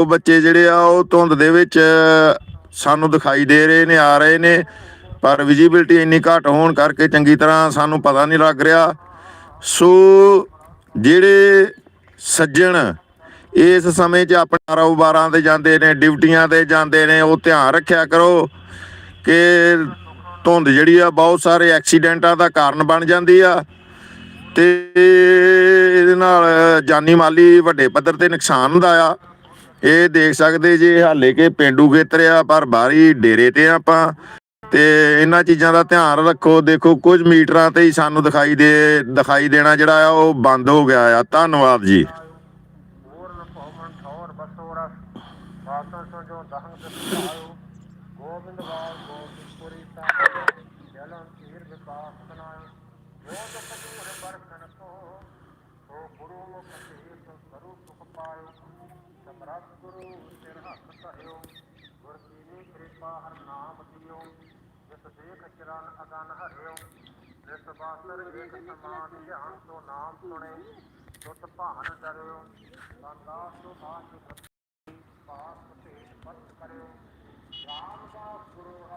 ਉਹ ਬੱਚੇ ਜਿਹੜੇ ਆ, ਉਹ ਧੁੰਦ ਦੇ ਵਿੱਚ ਸਾਨੂੰ ਦਿਖਾਈ ਦੇ ਰਹੇ ਨੇ, ਆ ਰਹੇ ਨੇ। ਪਰ ਵਿਜੀਬਿਲਟੀ ਇੰਨੀ ਘੱਟ ਹੋਣ ਕਰਕੇ ਚੰਗੀ ਤਰ੍ਹਾਂ ਸਾਨੂੰ ਪਤਾ ਨਹੀਂ ਲੱਗ ਰਿਹਾ। ਸੋ ਜਿਹੜੇ ਸੱਜਣ ਇਸ ਸਮੇਂ 'ਚ ਆਪਣੇ ਕਾਰੋਬਾਰਾਂ ਤੇ ਜਾਂਦੇ ਨੇ, ਡਿਊਟੀਆਂ ਤੇ ਜਾਂਦੇ ਨੇ, ਉਹ ਧਿਆਨ ਰੱਖਿਆ ਕਰੋ ਕਿ ਧੁੰਦ ਜਿਹੜੀ ਆ, ਬਹੁਤ ਸਾਰੇ ਐਕਸੀਡੈਂਟਾਂ ਦਾ ਕਾਰਨ ਬਣ ਜਾਂਦੀ ਆ। ਤੇ ਇਹਦੇ ਨਾਲ ਜਾਨੀ ਮਾਲੀ ਵੱਡੇ ਪੱਧਰ ਤੇ ਨੁਕਸਾਨ ਹੁੰਦਾ ਆ। ਇਹ ਦੇਖ ਸਕਦੇ ਜੇ ਹਾਲੇ ਕਿ ਪਿੰਡੂ ਖੇਤਰ ਆ, ਪਰ ਬਾਹਰੀ ਡੇਰੇ ਤੇ ਆ ਆਪਾਂ। ਤੇ ਇਹਨਾਂ ਚੀਜ਼ਾਂ ਦਾ ਧਿਆਨ ਰੱਖੋ। ਦੇਖੋ, ਕੁਝ ਮੀਟਰਾਂ ਤੇ ਹੀ ਸਾਨੂੰ ਦਿਖਾਈ ਦੇ, ਦਿਖਾਈ ਦੇਣਾ ਜਿਹੜਾ ਆ, ਉਹ ਬੰਦ ਹੋ ਗਿਆ ਆ। ਧੰਨਵਾਦ ਜੀ। ਗੋਬਿੰਦਵਾਲ, ਗੋਬਿੰਦਪੁਰੀ ਸਾਹਿਬ ਜਲਨ ਤੀਰ ਵਿਕਾਸ ਬਨਾਇਓ ਜੋ ਦੁਖ ਦੂਰ ਬਰਖਨ ਕੋ ਸੋ ਗੁਰੂ ਮੁਖ ਤੀਰਥ ਕਰੂ ਸੁਖ ਪਾਇਓ ਸਮਰੱਥ ਸਿਰ ਹੱਥ ਧਰਿਓ ਗੁਰ ਕੀਨੀ ਕਿਰਪਾ ਹਰ ਨਾਮ ਦਿਓ, ਜਿਸ ਦੇਖ ਚਰਨ ਅਗਨ ਹਰਿਓ। ਜਿਸ ਬਾਸਰ ਏਕ ਸਮਾਨ ਧਿਆਨ ਤੋਂ ਨਾਮ ਸੁਣੇ ਸੁਤ ਭਾਨ ਕਰਿਓ। ਸੰਦਾਸ ਤੋਂ ਬਾਸ ਪਾਸ ਭੇਟ ਪਤ ਕਰਿਓ। ਰਾਮਦਾਸ ਗੁਰੂ ਹਰਿ